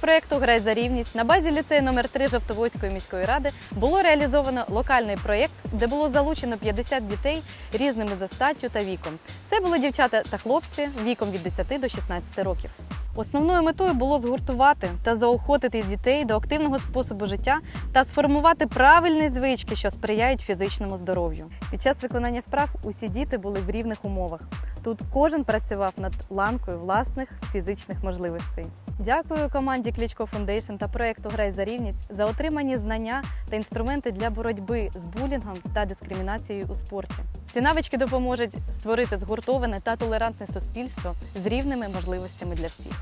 проєкту Грай за рівність на базі ліцею номер 3 Жовтоводської міської ради було реалізовано локальний проєкт, де було залучено 50 дітей різними за статтю та віком. Це були дівчата та хлопці віком від 10 до 16 років. Основною метою було згуртувати та заохотити дітей до активного способу життя та сформувати правильні звички, що сприяють фізичному здоров'ю. Під час виконання вправ усі діти були в рівних умовах. Тут кожен працював над ланкою власних фізичних можливостей. Дякую команді Клічко Фундейшн та проекту Грай за рівність за отримані знання та інструменти для боротьби з булінгом та дискримінацією у спорті. Ці навички допоможуть створити згуртоване та толерантне суспільство з рівними можливостями для всіх.